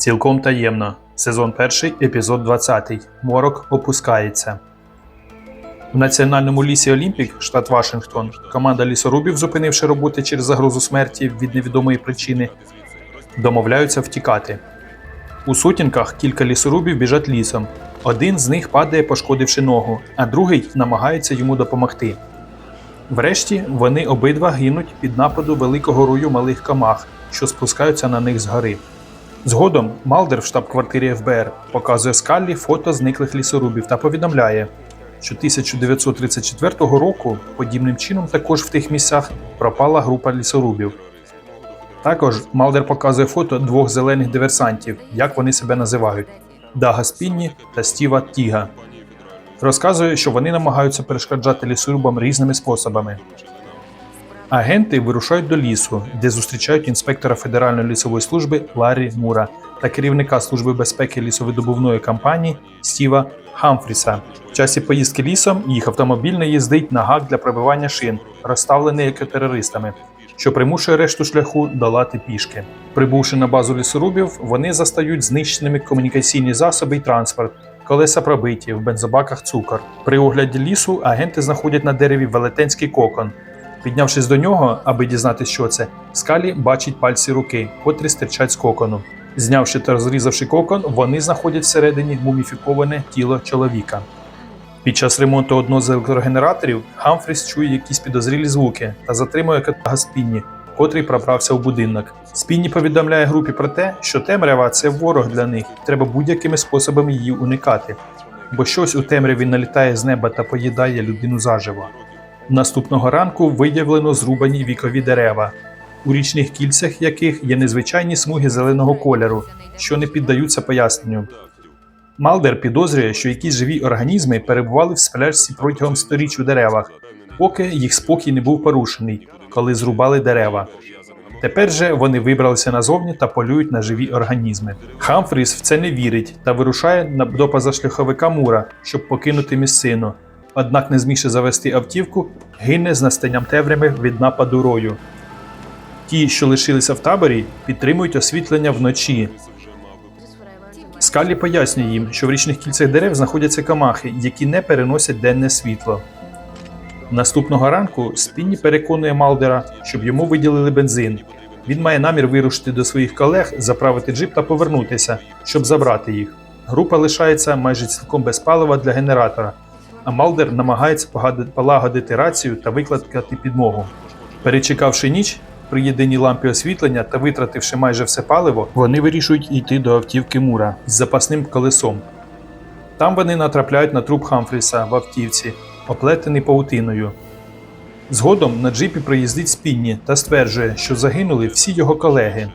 Цілком таємно. Сезон 1, епізод 20. Морок опускається. В національному лісі Олімпік, штат Вашингтон, команда лісорубів, зупинивши роботи через загрозу смерті від невідомої причини, домовляються втікати. У сутінках кілька лісорубів біжать лісом. Один з них падає, пошкодивши ногу, а другий намагається йому допомогти. Врешті вони обидва гинуть під нападу великого рою малих комах, що спускаються на них згори. Згодом Малдер в штаб-квартирі ФБР показує Скаллі фото зниклих лісорубів та повідомляє, що 1934 року подібним чином також в тих місцях пропала група лісорубів. Також Малдер показує фото двох зелених диверсантів, як вони себе називають Дага Спінні та Стіва Тіга. Розказує, що вони намагаються перешкоджати лісорубам різними способами. Агенти вирушають до лісу, де зустрічають інспектора Федеральної лісової служби Ларрі Мура та керівника Служби безпеки лісовидобувної компанії Стіва Хамфріса. В часі поїздки лісом їх автомобіль не їздить на гак для пробивання шин, розставлений екотерористами, що примушує решту шляху долати пішки. Прибувши на базу лісорубів, вони застають знищеними комунікаційні засоби і транспорт. Колеса пробиті, в бензобаках цукор. При огляді лісу агенти знаходять на дереві велетенський кокон. Піднявшись до нього, аби дізнатися, що це, скалі бачить пальці руки, котрі стирчать з кокону. Знявши та розрізавши кокон, вони знаходять всередині муміфіковане тіло чоловіка. Під час ремонту одного з електрогенераторів Хамфріс чує якісь підозрілі звуки та затримує кота Спінні, котрий пробрався в будинок. Спінні повідомляє групі про те, що темрява це ворог для них, треба будь-якими способами її уникати, бо щось у темряві налітає з неба та поїдає людину заживо. Наступного ранку виявлено зрубані вікові дерева, у річних кільцях яких є незвичайні смуги зеленого кольору, що не піддаються поясненню. Малдер підозрює, що якісь живі організми перебували в спляжці протягом сторіч у деревах, поки їх спокій не був порушений, коли зрубали дерева. Тепер же вони вибралися назовні та полюють на живі організми. Хамфріс в це не вірить та вирушає до позашляховика Мура, щоб покинути місцину. Однак, не змігши завести автівку, гине з настанням темряви від нападу рою. Ті, що лишилися в таборі, підтримують освітлення вночі. Скалі пояснює їм, що в річних кільцях дерев знаходяться камахи, які не переносять денне світло. Наступного ранку Спінні переконує Малдера, щоб йому виділили бензин. Він має намір вирушити до своїх колег, заправити джип та повернутися, щоб забрати їх. Група лишається майже цілком без палива для генератора, а Малдер намагається полагодити рацію та викликати підмогу. Перечекавши ніч, при єдиній лампі освітлення та витративши майже все паливо, вони вирішують йти до автівки Мура з запасним колесом. Там вони натрапляють на труп Хамфріса в автівці, оплетений паутиною. Згодом на джипі приїздить Спінні та стверджує, що загинули всі його колеги.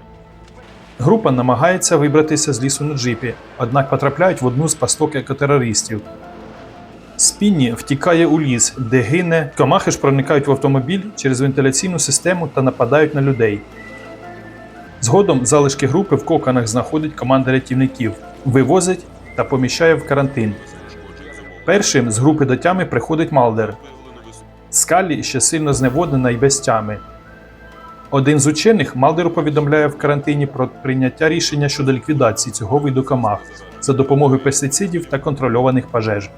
Група намагається вибратися з лісу на джипі, однак потрапляють в одну з пасток екотерористів. Спінні втікає у ліс, де гине, комахи ж проникають в автомобіль через вентиляційну систему та нападають на людей. Згодом залишки групи в коканах знаходить команда рятівників, вивозить та поміщає в карантин. Першим з групи до тями приходить Малдер. Скалі ще сильно зневоднена і без тями. Один з учених Малдеру повідомляє в карантині про прийняття рішення щодо ліквідації цього виду комах за допомогою пестицидів та контрольованих пожеж.